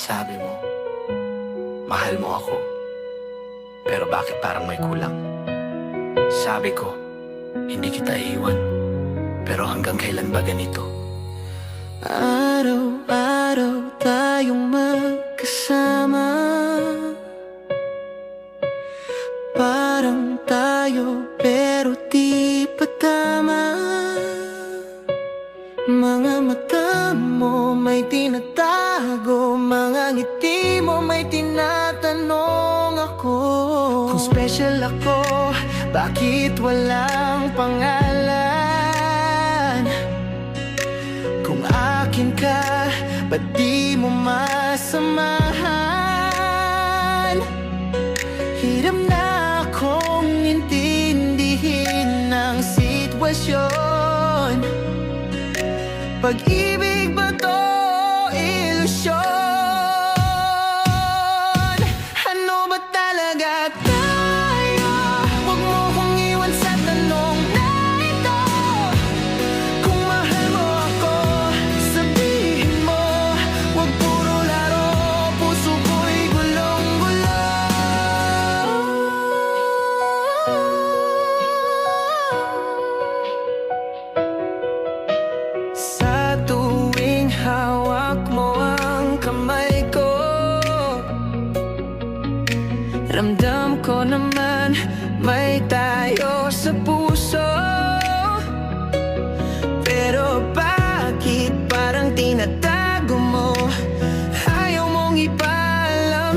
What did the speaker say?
Sabi mo, mahal mo ako. Pero bakit parang may kulang? Sabi ko, hindi kita iiwan. Pero hanggang kailan ba ganito? Araw-araw tayong magkasama Parang tayo pero di pa tama Mga mata mo may tinatago Ngiti mo may tinatanong ako Kung special ako, bakit walang pangalan? Kung akin ka, ba't di mo masamahan? Hiram na akong intindihin ng sitwasyon Pag-ibig Sa tuwing hawak mo ang kamay Ramdam ko naman may sa puso. Pero bakit parang tinatago mo? Ayaw mong ipaalam